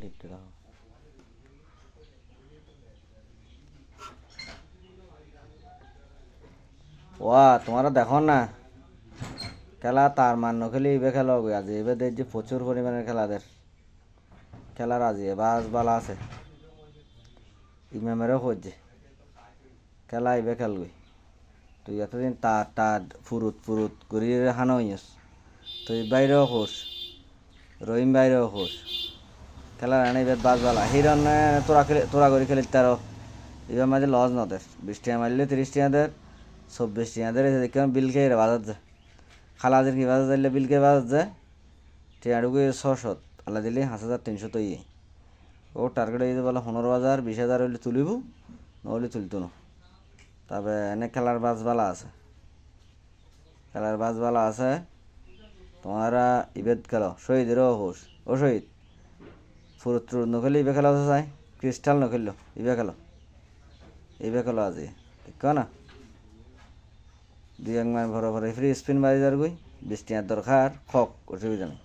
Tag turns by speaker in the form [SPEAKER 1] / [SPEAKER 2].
[SPEAKER 1] লিফটটা ওয়া, তোমরা দেখো না? খেলা তার মান খেলি ইবে খেলা হবে। আজ এবার দেখছি প্রচুর পরিমাণের খেলাদের খেলার আজি বাস বালা আছে। ইমামেরও খুঁজছে খেলা ইবে খেলবি। তুই এতদিন তার তার ফুরুত ফুরুত করি হানো তুই বাইরেও খুশ রহিম বাইরেও খুশ খেলার আনে এবার বাস বালা। হিরন তোরা খেলে, তোরা করে খেলিত তারও এবার মাঝে লস নদের বিশ টাকা মারলে তিরিশ টাকাদের চব্বিশ টাকাদের দেখে বিল খেয়ে বাজার যায় খালাদের কি বাজার যাইলে বিল খেয়ে বাজার যায়? টিয়াডুকু ছশত আল্লাহ দিলে পাঁচ হাজার তিনশো তো ইয়ে। ও টার্গেট হয়ে বলে পনেরো হাজার, বিশ হাজার হইলে তুলিব নহলে তুলতো না। তবে এনে খেলার বালা আছে। খেলার বালা আছে। তোমারা ইবেদ খেলো। শহীদেরও হোস ও শহীদ। ফুরুত টুরুত নখেলে ইবে খেলা চাই। ক্রিস্টাল নখেললো, ইবে খেলো। ইবে খেলো আজি ঠিক না? দুই এক মাস ভরে ভরে ফ্রি স্পিন বাজি যার গই বৃষ্টি দরকার খক অসুবিধা নেই